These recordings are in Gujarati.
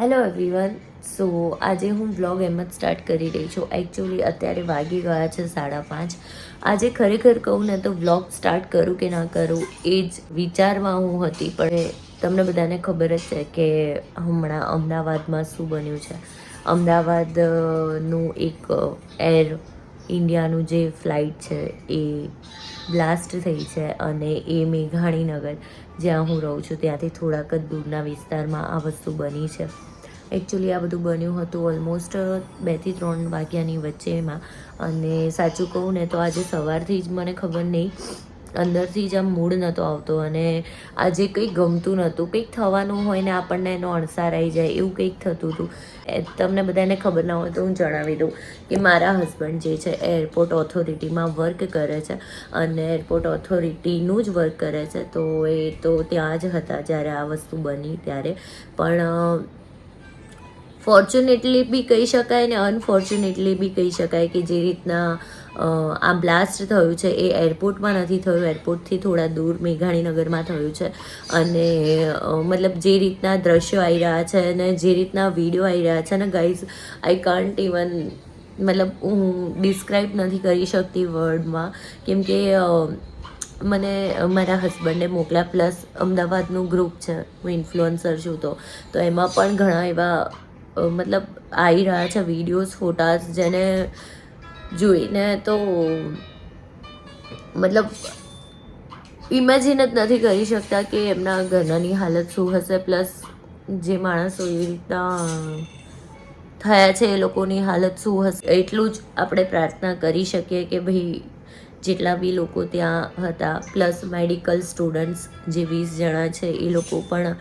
હેલો એવરીવન સો આજે હું વ્લોગ એમ જ સ્ટાર્ટ કરી રહી છું. એકચ્યુઅલી અત્યારે વાગી ગયા છે સાડા પાંચ. આજે ખરેખર કહું ને તો વ્લોગ સ્ટાર્ટ કરું કે ના કરું, એ જ વિચારમાં હું હતી. પણ તમને બધાને ખબર જ છે કે હમણાં અમદાવાદમાં શું બન્યું છે. અમદાવાદનું એક એર ઇન્ડિયાનું જે ફ્લાઇટ છે, એ બ્લાસ્ટ થઈ છે અને એ મેઘાણીનગર. જ્યાં હું રહું છું ત્યાંથી થોડાક જ દૂરના વિસ્તારમાં આ વસ્તુ બની છે. એકચ્યુઅલી આ બધું બન્યું હતું ઓલમોસ્ટ બેથી ત્રણ વાગ્યાની વચ્ચેમાં. અને સાચું કહું ને તો આજે સવારથી જ મને ખબર નહીં અંદરથી જ આમ મૂડ નહોતો આવતો અને આજે કંઈક ગમતું નહોતું કંઈક થવાનું હોય ને આપણને એનો અણસાર આવી જાય, એવું કંઈક થતું હતું. એ તમને બધાને ખબર ના હોય તો હું જણાવી દઉં કે મારા હસબન્ડ જે છે, એરપોર્ટ ઓથોરિટીમાં વર્ક કરે છે અને એરપોર્ટ ઓથોરિટીનું જ વર્ક કરે છે, તો એ તો ત્યાં જ હતા જ્યારે આ વસ્તુ બની ત્યારે. પણ ફોર્ચ્યુનેટલી બી કહી શકાય ને અનફોર્ચ્યુનેટલી બી કહી શકાય કે જે રીતના આ બ્લાસ્ટ થયું છે, એ એરપોર્ટમાં નથી થયું, એરપોર્ટથી થોડા દૂર મેઘાણીનગરમાં થયું છે. અને મતલબ જે રીતના દ્રશ્યો આવી રહ્યા છે અને જે રીતના વીડિયો આવી રહ્યા છે ને ગાઈઝ આઈ કાન્ટ ઇવન મતલબ હું ડિસ્ક્રાઈબ નથી કરી શકતી વર્ડમાં કેમ કે મને, મારા હસબન્ડે મોકલ્યા પ્લસ અમદાવાદનું ગ્રુપ છે, હું ઇન્ફ્લુઅન્સર છું તો. તો એમાં પણ ઘણા એવા મતલબ આવી રહ્યા છે વિડીયોઝ ફોટાસ જેને જોઈને તો મતલબ ઇમેજિન જ નથી કરી શકતા કે એમના ઘરનાની હાલત શું હશે. પ્લસ જે માણસો એવી રીતના થયા છે એ લોકોની હાલત શું હશે. એટલું જ આપણે પ્રાર્થના કરી શકીએ કે ભાઈ જેટલા બી લોકો ત્યાં હતા. પ્લસ મેડિકલ સ્ટુડન્ટ્સ જે વીસ જણા છે એ લોકો પણ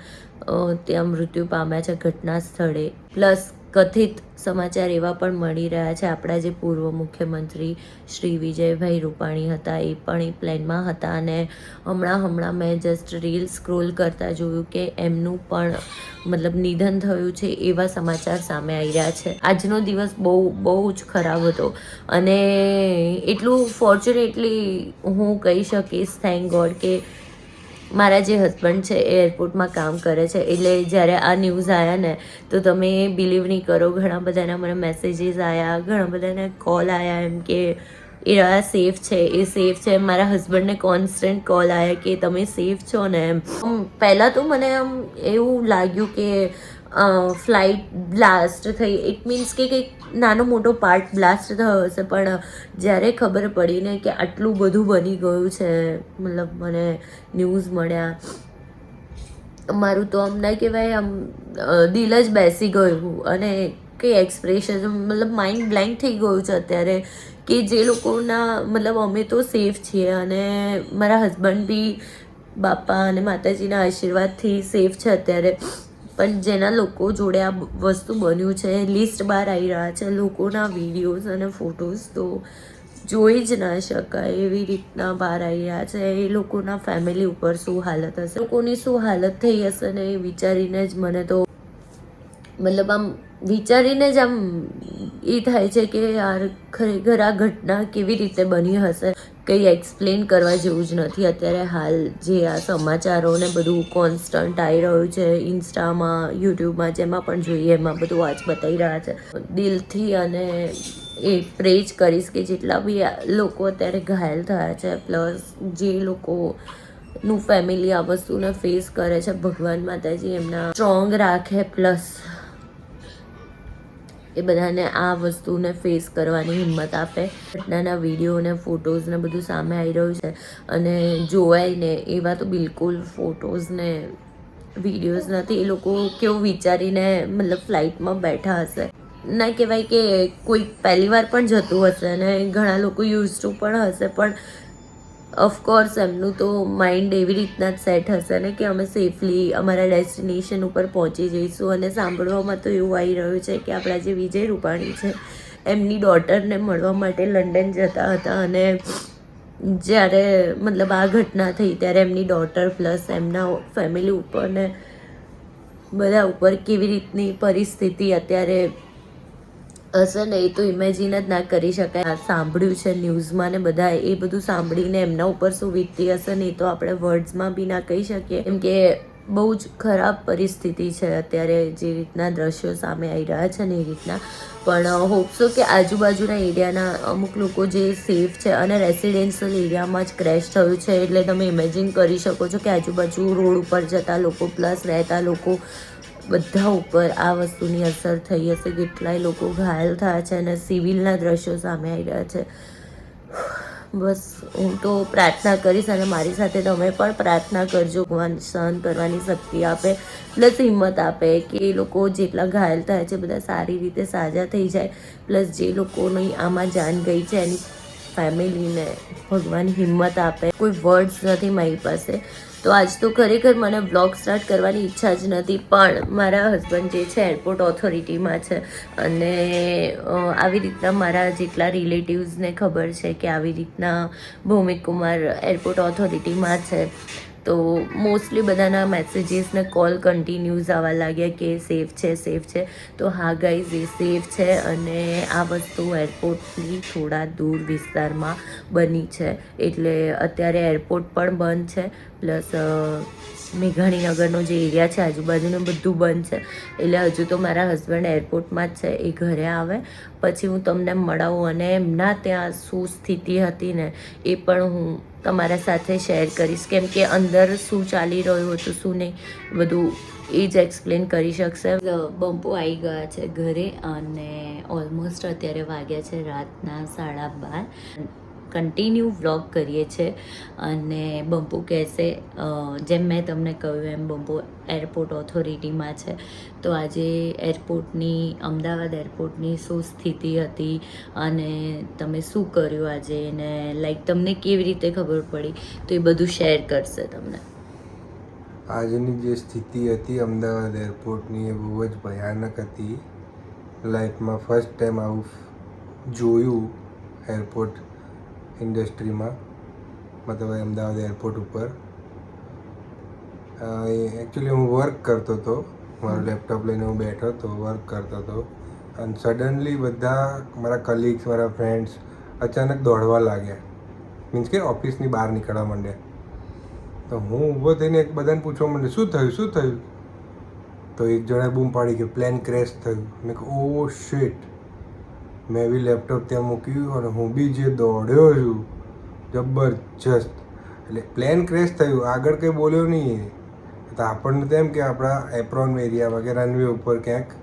ત્યાં મૃત્યુ પામ્યા છે ઘટના સ્થળે. પ્લસ કથિત સમાચાર એવા પણ મળી રહ્યા છે. આપણા જે પૂર્વ મુખ્યમંત્રી શ્રી વિજયભાઈ રૂપાણી હતા, એ પણ એ પ્લેનમાં હતા અને હમણાં હમણાં મેં જસ્ટ રીલ સ્ક્રોલ કરતાં જોયું કે એમનું પણ મતલબ નિધન થયું છે એવા સમાચાર સામે આવી રહ્યા છે. આજનો દિવસ બહુ બહુ જ ખરાબ હતો અને એટલું ફોર્ચ્યુનેટલી હું કહી શકીશ થેન્ક ગોડ કે મારા જે હસબન્ડ છે એ એરપોર્ટમાં કામ કરે છે, એટલે જ્યારે આ ન્યૂઝ આવ્યા ને, તો તમે બિલીવ નહીં કરો, ઘણા બધાના મને મેસેજીસ આવ્યા ઘણા બધાને કોલ આવ્યા એમ કે એ રહ્યા સેફ છે, એ સેફ છે. મારા હસબન્ડને કોન્સ્ટન્ટ કોલ આવ્યા કે તમે સેફ છો ને એમ. પહેલાં તો મને આમ એવું લાગ્યું કે ફ્લાઇટ બ્લાસ્ટ થઈ. ઇટ મીન્સ કે કંઈક નાનો મોટો પાર્ટ બ્લાસ્ટ થયો હશે. પણ જ્યારે ખબર પડીને કે આટલું બધું બની ગયું છે, મતલબ મને ન્યૂઝ મળ્યા. મારું તો આમ ના કહેવાય, આમ દિલ જ બેસી ગયું. અને કંઈ એક્સપ્રેશન મતલબ માઇન્ડ બ્લેન્ક થઈ ગયું છે અત્યારે કે જે લોકોના, મતલબ અમે તો સેફ છીએ. અને મારા હસબન્ડ બી બાપા અને માતાજીના આશીર્વાદથી સેફ છે અત્યારે. પણ જેના લોકો જોડે આ વસ્તુ બન્યું છે લિસ્ટ બહાર આવી રહ્યા છે, લોકોના વિડીયોઝ અને ફોટોઝ તો જોઈ જ ના શકાય એવી રીતના બહાર આવી રહ્યા છે. એ લોકોના ફેમિલી ઉપર શું હાલત હશે? લોકોની શું હાલત થઈ હશે ને એ વિચારીને જ મને તો મતલબ આમ વિચારીને જ આમ એ થાય છે કે યાર, ખરેખર આ ઘટના કેવી રીતે બની હશે? કંઈ એક્સપ્લેન કરવા જેવું જ નથી. અત્યારે હાલ જે આ સમાચારો ને બધું કોન્સ્ટન્ટ આવી રહ્યું છે ઇન્સ્ટામાં યુટ્યુબમાં જેમાં પણ જોઈએ, એમાં બધું આજ બતાવી રહ્યા છે. દિલથી અને એ પ્રેજ કરીશ કે જેટલા બી લોકો અત્યારે ઘાયલ થયા છે પ્લસ જે લોકો નું ફેમિલી આ વસ્તુને ફેસ કરે છે, ભગવાન માતાજી એમના સ્ટ્રોંગ રાખે પ્લસ એ બધાને આ વસ્તુને ફેસ કરવાની હિંમત આપે. ઘટનાના વીડિયો ને ફોટોઝ ને બધું સામે આવી રહ્યું છે અને જોવાય ને એવા તો બિલકુલ ફોટોઝ ને વિડીયોઝ નથી. એ લોકો કેવું વિચારીને મતલબ ફ્લાઇટમાં બેઠા હશે. ના કહેવાય કે કોઈ પહેલી વાર પણ જતું હશે અને ઘણા લોકો યુઝ ટુ પણ હશે, પણ ઓફકોર્સ એમનું તો માઇન્ડ એવી રીતના જ સેટ હશે ને કે અમે સેફલી અમારા ડેસ્ટિનેશન ઉપર પહોંચી જઈશું અને સાંભળવામાં તો એવું આવી રહ્યું છે કે આપણા જે વિજય રૂપાણી છે, એમની ડોટરને મળવા માટે લંડન જતા હતા અને જ્યારે મતલબ આ ઘટના થઈ ત્યારે એમની ડોટર પ્લસ એમના ફેમિલી ઉપર ને બધા ઉપર કેવી રીતની પરિસ્થિતિ અત્યારે હશે નહીં તો ઇમેજિન જ ના કરી શકાય. સાંભળ્યું છે ન્યૂઝમાં ને બધા, એ બધું સાંભળીને એમના ઉપર શું વીતતી હશે ને એ તો આપણે વર્ડ્સમાં બી ના કહી શકીએ. કેમ કે બહુ જ ખરાબ પરિસ્થિતિ છે અત્યારે જે રીતના દ્રશ્યો સામે આવી રહ્યા છે ને એ રીતના. પણ હોપસો કે આજુબાજુના એરિયાના અમુક લોકો જે સેફ છે અને રેસિડેન્શિયલ એરિયામાં જ ક્રેશ થયું છે એટલે તમે ઇમેજિન કરી શકો છો કે આજુબાજુ રોડ ઉપર જતા લોકો પ્લસ રહેતા લોકો બધા ઉપર આ વસ્તુની અસર થઈ હશે. કેટલાય લોકો ઘાયલ થયા છે અને સિવિલના દ્રશ્યો સામે આવી રહ્યા છે. બસ, હું તો પ્રાર્થના કરીશ અને મારી સાથે તમે પણ પ્રાર્થના કરજો. ભગવાન સહન કરવાની શક્તિ આપે, પ્લસ હિંમત આપે કે એ લોકો જેટલા ઘાયલ થયા છે, બધા સારી રીતે સાજા થઈ જાય. પ્લસ જે લોકોની આમાં જાન ગઈ છે, એની ફેમિલીને ભગવાન હિંમત આપે. કોઈ વર્ડ્સ નથી મારી પાસે. તો આજ તો ખરેખર મને બ્લોગ સ્ટાર્ટ કરવાની ઈચ્છા જ નથી, પણ મારા હસબન્ડ જે છે એરપોર્ટ ઓથોરિટીમાં છે. અને આવી રીતના મારા જેટલા રિલેટિવ્સને ખબર છે કે આવી રીતના ભૌમિક કુમાર એરપોર્ટ ઓથોરિટીમાં છે. તો મોસ્ટલી બધાના મેસેજીસને કોલ કન્ટિન્યુઝ આવવા લાગ્યા કે સેફ છે સેફ છે. તો હા ગાઈઝ એ સેફ છે અને આ વસ્તુ એરપોર્ટથી થોડા દૂર વિસ્તારમાં બની છે. એટલે અત્યારે એરપોર્ટ પણ બંધ છે. પ્લસ મેઘાણીનગરનો જે એરિયા છે, આજુબાજુનું બધું બંધ છે. એટલે હજુ તો મારા હસબન્ડ એરપોર્ટમાં જ છે, એ ઘરે આવે. પછી હું તમને મળાવું અને એમના ત્યાં શું સ્થિતિ હતી ને, એ પણ હું તમારા સાથે શેર કરીશ. કેમ કે અંદર શું ચાલી રહ્યું હતું, શું નહીં, બધું એ જ એક્સપ્લેન કરી શકશે. બમ્પો આવી ગયા છે ઘરે અને ઓલમોસ્ટ અત્યારે વાગ્યા છે રાતના સાડા બાર. કન્ટિન્યુ વ્લોગ કરીએ છીએ અને બંપુ કહેશે જેમ મેં તમને કહ્યું એમ બંપુ એરપોર્ટ ઓથોરિટીમાં છે. તો આજે એરપોર્ટની, અમદાવાદ એરપોર્ટની શું સ્થિતિ હતી અને તમે શું કર્યું આજે ને લાઈક તમને કેવી રીતે ખબર પડી? તો એ બધું શેર કરશે તમને. આજની જે સ્થિતિ હતી અમદાવાદ એરપોર્ટની એ બહુ જ ભયાનક હતી. લાઈફમાં ફર્સ્ટ ટાઈમ આવું જોયું એરપોર્ટ ઇન્ડસ્ટ્રીમાં, મતલબ અમદાવાદ એરપોર્ટ ઉપર. એકચ્યુઅલી હું વર્ક કરતો હતો. મારું લેપટોપ લઈને હું બેઠો હતો વર્ક કરતો હતો. અને સડનલી બધા મારા કલીગ્સ મારા ફ્રેન્ડ્સ અચાનક દોડવા લાગ્યા. મીન્સ કે ઓફિસની બહાર નીકળવા માંડ્યા. તો હું ઊભો થઈને એક બધાને પૂછવા માંડ્યો, શું થયું શું થયું? તો એક જણાએ બૂમ પાડી કે પ્લેન ક્રેશ થયું. મેં કહ્યું ઓ શિટ મેં બી લેપટોપ ત્યાં મૂક્યું અને હું બી જે દોડ્યો છું જબરજસ્ત. એટલે પ્લેન ક્રેશ થયું. આગળ કંઈ બોલ્યો નહીં તો આપણને તેમ કે આપણા એપ્રોન એરિયામાં કે રનવે ઉપર ક્યાંક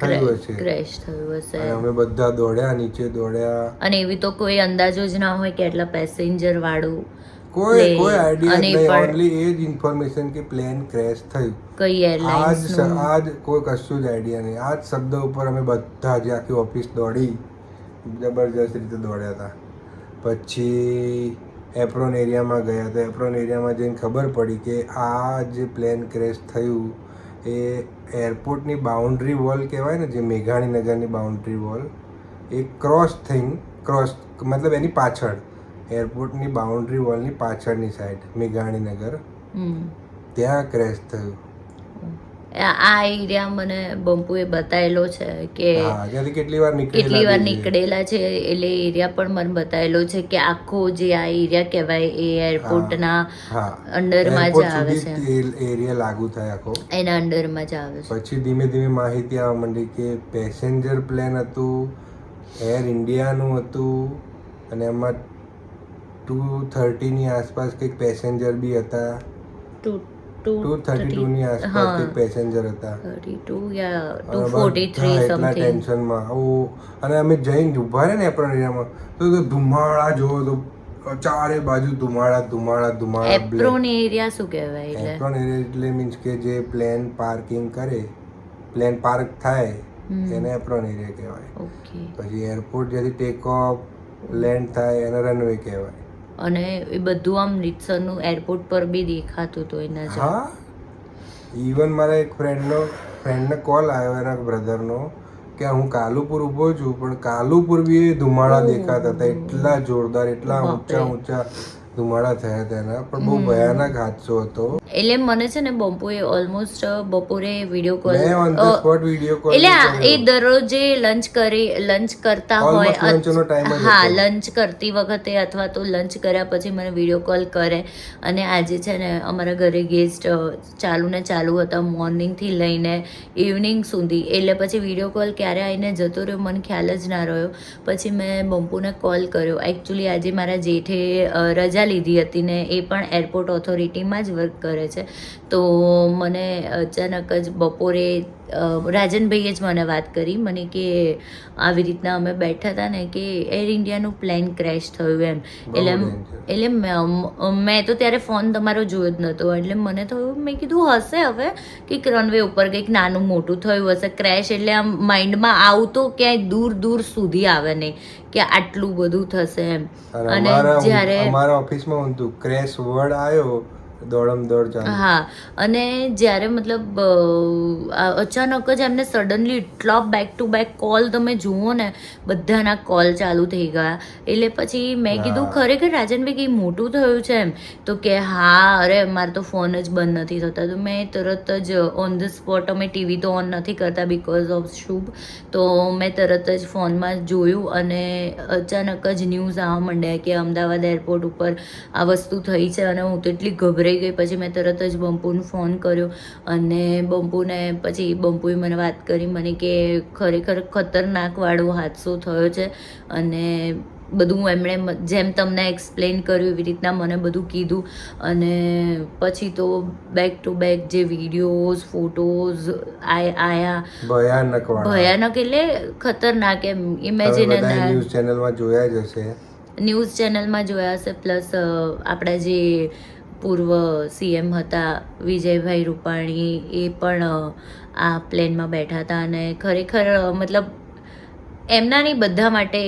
થયું હશે. ક્રેશ થયું હશે. અને અમે બધા દોડ્યા નીચે દોડ્યા. અને એવી તો કોઈ અંદાજો જ ના હોય કે એટલા પેસેન્જર વાળું કોઈ કોઈ આઈડિયા નહીં. ઓનલી એ જ ઇન્ફોર્મેશન કે પ્લેન ક્રેશ થયું. કઈ આજ એરલાઇન્સ આજ આજ કોઈ કશું જ આઈડિયા નહીં. આજ શબ્દ ઉપર અમે બધા જે આખી ઓફિસ દોડી. જબરજસ્ત રીતે દોડ્યા હતા. પછી એપ્રોન એરિયામાં ગયા હતા. એપ્રોન એરિયામાં જઈને ખબર પડી કે આ જે પ્લેન ક્રેશ થયું એ એરપોર્ટની બાઉન્ડ્રી વોલ કહેવાય ને જે મેઘાણીનગરની બાઉન્ડ્રી વોલ એ ક્રોસ થઈને ક્રોસ મતલબ એની પાછળ એરપોર્ટની બાઉન્ડ્રી વોલની પાછળની સાઈડ મેઘાણીનગર. ત્યાં ક્રેશ થયું. આ એરિયા મને બંપુએ બતાવેલો છે કે કેટલી વાર કેટલી વાર. નીકળેલા છે એટલે એરિયા પણ મને બતાવેલો છે કે આખો જે આ એરિયા કહેવાય એ એરપોર્ટના અંડરમાં જ આવે છે. એરિયા લાગુ થાય આખો? એના અંડરમાં જ આવે છે. પછી ધીમે ધીમે માહિતી આવવા માંડી કે પેસેન્જર પ્લેન હતું એર ઇન્ડિયાનું હતું અને એમાં ટુ થર્ટીની આસપાસ કંઈક પેસેન્જર બી હતા. ટુ ટુ ટુ થર્ટી આસપાસ પેસેન્જર હતા. થર્ટી ટુ યા ટુ અને ફોર્ટી થ્રી સમથિંગ ટેન્શનમાં ઓ અને અમે જઈને ઊભા રહે ને એપ્રોન એરિયામાં તો તો ધુમાડા જોવો તો ચારે બાજુ ધુમાડા ધુમાડા ધુમાડા એપ્રોન એરિયા શું કહેવાય એટલે? એપ્રોન એરિયા એટલે મીન્સ કે જે પ્લેન પાર્કિંગ કરે પ્લેન પાર્ક થાય એને એપ્રોન એરિયા કહેવાય. પછી એરપોર્ટ જેથી ટેક ઓફ લેન્ડ થાય એને રનવે કહેવાય. અને એ બધું આમ રીતસરનું એરપોર્ટ પર બી દેખાતું હતું એના જ હા. ઇવન મારા એક ફ્રેન્ડનો ફ્રેન્ડને કોલ આવ્યો એના બ્રધરનો કે હું કાલુપુર ઊભો છું પણ કાલુપુર બી ધુમાડા દેખાતા હતા. એટલા જોરદાર એટલા ઊંચા ઊંચા ધુમાડા થયા તેના પણ બહુ ભયાનક હાદસો હતો. એટલે મને છે ને બપોરે ઓલમોસ્ટ બપોરે વીડિયો કોલ મેં on the spot video call એટલે એ દરરોજે લંચ કરી લંચ કરતા હોય હા લંચ કરતી વખતે અથવા તો લંચ કર્યા પછી મને વીડિયો કોલ કરે. અને આજે છે ને અમારા ઘરે ગેસ્ટ ચાલુ ને ચાલુ હતા મોર્નિંગથી લઈને ઇવનિંગ સુધી. એટલે પછી વીડિયો કોલ ક્યારે આવીને જતો રહ્યો મને ખ્યાલ જ ના રહ્યો. પછી મેં બંપુને કોલ કર્યો. એકચ્યુઅલી આજે મારા જેઠે અ, રજા લીધી હતી ને એ પણ એરપોર્ટ ઓથોરિટીમાં જ વર્ક કરે છે. તો મને અચાનક જ બપોરે રાજનભાઈએ જ મને વાત કરી. મને કે આવી રીતના અમે બેઠા હતા ને કે એર ઇન્ડિયાનું પ્લેન ક્રેશ થયું એમ. એટલે એટલે મેં તો ત્યારે ફોન તમારો જોયો જ નહોતો એટલે મને થયું મેં કીધું હશે હવે કે રનવે ઉપર કંઈક નાનું મોટું થયું હશે ક્રેશ એટલે આમ માઇન્ડમાં આવતો ક્યાંય દૂર દૂર સુધી આવે નહીં કે આટલું બધું થશે એમ. અને જ્યારે અમારા ઓફિસમાં ઊંધું ક્રેશ વર્ડ આવ્યો દોડમ દોડ હા અને જ્યારે મતલબ અચાનક જ એમને સડનલી એટલા બેક ટુ બેક કોલ તમે જુઓ ને બધાના કોલ ચાલુ થઈ ગયા. એટલે પછી મેં કીધું ખરેખર રાજનભાઈ કંઈ મોટું થયું છે એમ? તો કે હા અરે મારે તો ફોન જ બંધ નથી થતા. તો મેં તરત જ ઓન ધ સ્પોટ અમે ટીવી તો ઓન નથી કરતા બિકોઝ ઓફ શુભ. તો મેં તરત જ ફોનમાં જોયું અને અચાનક જ ન્યૂઝ આવવા માંડ્યા કે અમદાવાદ એરપોર્ટ ઉપર આ વસ્તુ થઈ છે અને હું તો એટલી ગભરાઈ ગઈ. પછી મેં તરત જ બંપુને ફોન કર્યો અને બંપુને પછી બંપુએ મને વાત કરી મને કે ખરેખર ખતરનાક વાળો હાદસો થયો છે અને બધું એમણે જેમ તમને એક્સપ્લેન કર્યું એવી રીતના મને બધું કીધું. અને પછી તો બેક ટુ બેક જે વિડીયોઝ ફોટોઝ આયા. ભયાનક ભયાનક એટલે ખતરનાક એમ. ઇમેજિન ન્યૂઝ ચેનલમાં જોયા જ હશે. ન્યૂઝ ચેનલમાં જોયા હશે પ્લસ આપણા જે પૂર્વ સીએમ હતા વિજયભાઈ રૂપાણી એ પણ આ પ્લેનમાં બેઠા હતા અને ખરેખર મતલબ એમના નહીં બધા માટે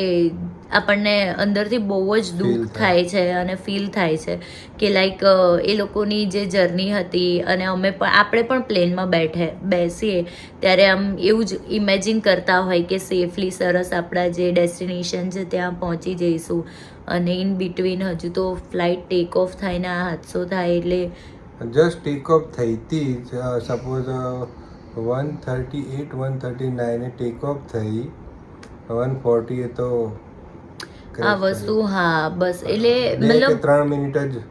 આપણને અંદરથી બહુ જ દુઃખ થાય. થાય છે અને ફીલ થાય છે કે લાઈક એ લોકોની જે જર્ની હતી અને અમે પણ આપણે પણ પ્લેનમાં બેઠે બેસીએ ત્યારે આમ એવું જ ઇમેજિન કરતા હોય કે સેફલી સરસ આપણા જે ડેસ્ટિનેશન છે ત્યાં પહોંચી જઈશું અને ઇન બિટવીન હજુ તો ફ્લાઇટ ટેક ઓફ થઈને આ હાદસો થાય એટલે જસ્ટ ટેક ઓફ થઈ હતી suppose one thirty at one thirty નાઈને take off થઈ વન ફોર્ટી તો આ વસ્તુ હા બસ એટલે મતલબ ત્રણ મિનિટ જ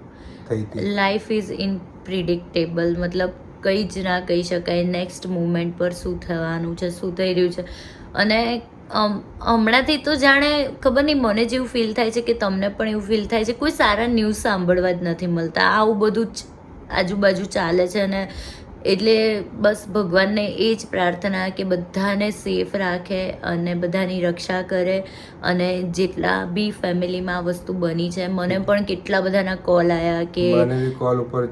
થઈ હતી લાઈફ ઇઝ ઇન પ્રિડિક્ટેબલ મતલબ કંઈ જ ના કહી શકાય નેક્સ્ટ મુમેન્ટ પર શું થવાનું છે શું થઈ રહ્યું છે. અને હમણાંથી તો જાણે ખબર નહીં, મને જેવું ફીલ થાય છે કે તમને પણ એવું ફીલ થાય છે. કોઈ સારા ન્યૂઝ સાંભળવા જ નથી મળતા. આવું બધું જ આજુબાજુ ચાલે છે અને એટલે બસ ભગવાનને એ જ પ્રાર્થના કે બધાને સેફ રાખે અને બધાની રક્ષા કરે અને જેટલા બી ફેમિલીમાં આ વસ્તુ બની છે મને પણ કેટલા બધાના કોલ આવ્યા કે કોલ ઉપર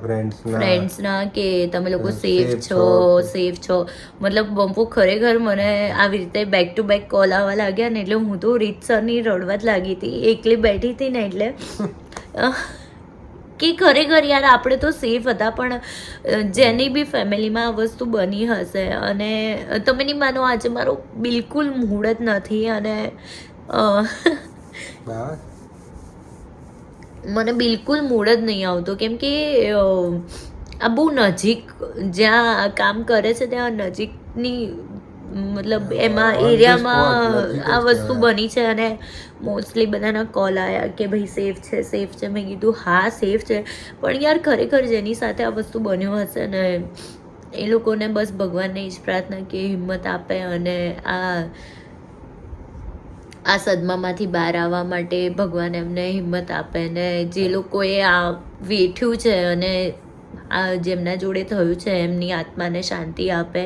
ફ્રેન્ડ્સના કે તમે લોકો સેફ છો. સેફ છો. મતલબ બમ્પુ ખરેખર મને આવી રીતે બેક ટુ બેક કોલ આવવા લાગ્યા ને એટલે હું તો રીતસરની રડવા જ લાગી હતી. એકલી બેઠી હતી ને એટલે. કે ખરેખર યાર આપણે તો સેફ હતા પણ જેની બી ફેમિલીમાં આ વસ્તુ બની હશે અને તમે નહીં માનો આજે મારો બિલકુલ મૂડ જ નથી અને મને બિલકુલ મૂડ જ નહીં આવતો. કેમ કે આ બહુ નજીક જ્યાં કામ કરે છે ત્યાં નજીકની મતલબ એમાં એરિયામાં આ વસ્તુ બની છે અને મોસ્ટલી બધાના કોલ આવ્યા કે ભાઈ સેફ છે સેફ છે. મેં કીધું હા સેફ છે. પણ યાર ખરેખર જેની સાથે આ વસ્તુ બન્યું હશે ને એ લોકોને બસ ભગવાનને એ જ પ્રાર્થના કે હિંમત આપે અને આ આ સદમામાંથી બહાર આવવા માટે ભગવાન એમને હિંમત આપે ને જે લોકોએ આ વેઠ્યું છે અને આ જેમના જોડે થયું છે એમની આત્માને શાંતિ આપે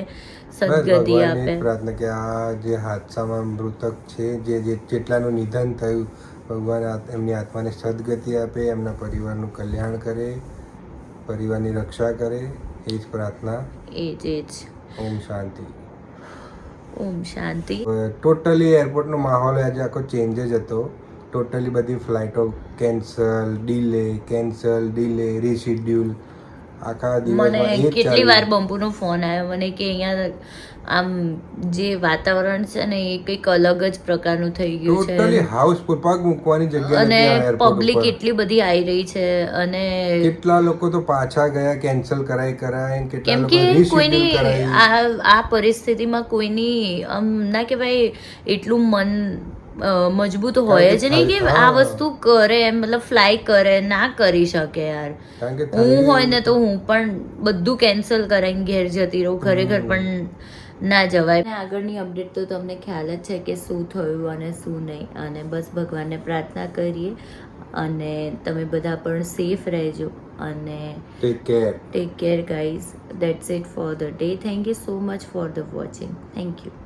સદગતિ આપે. પ્રાર્થના કે આ જે હાદસામાં મૃતક છે જે જે જેટલાનું નિધન થયું ભગવાન એમની આત્માને સદગતિ આપે એમના પરિવારનું કલ્યાણ કરે પરિવારની રક્ષા કરે એ જ પ્રાર્થના. એ જ એ જ. ઓમ શાંતિ. ઓમ શાંતિ. ટોટલી એરપોર્ટનો માહોલ આજે આખો ચેન્જ જ હતો. ટોટલી બધી ફ્લાઇટો cancel delay cancel delay reschedule આખા મને દિવસમાં એ કેટલી વાર બંપુનો ફોન આવ્યો મને કે અહીંયા આમ જે વાતાવરણ છે ને એ કંઈક અલગ જ પ્રકારનું થઈ ગયું ટોટલી છે હાઉસફુલ પગ મૂકવાની જગ્યા અને પબ્લિક એટલી બધી આવી રહી છે અને કેટલા લોકો તો પાછા ગયા કેન્સલ કરાય કરાય કેટલા કેમ લોકો કે કોઈની આ આ પરિસ્થિતિમાં કોઈની આમ ના કહેવાય એટલું મન મજબૂત હોય જ નહીં કે આ વસ્તુ કરે એમ મતલબ ફ્લાય કરે ના કરી શકે યાર. હું હોય ને તો હું પણ બધું કેન્સલ કરાવીને ઘેર જતી રહું ખરેખર પણ ના જવાય. આગળની અપડેટ તો તમને ખ્યાલ જ છે કે શું થયું અને શું નહીં. અને બસ ભગવાનને પ્રાર્થના કરીએ. અને તમે બધા પણ સેફ રહેજો. અને take care take care guys that's it for the day thank you so much for the watching thank you.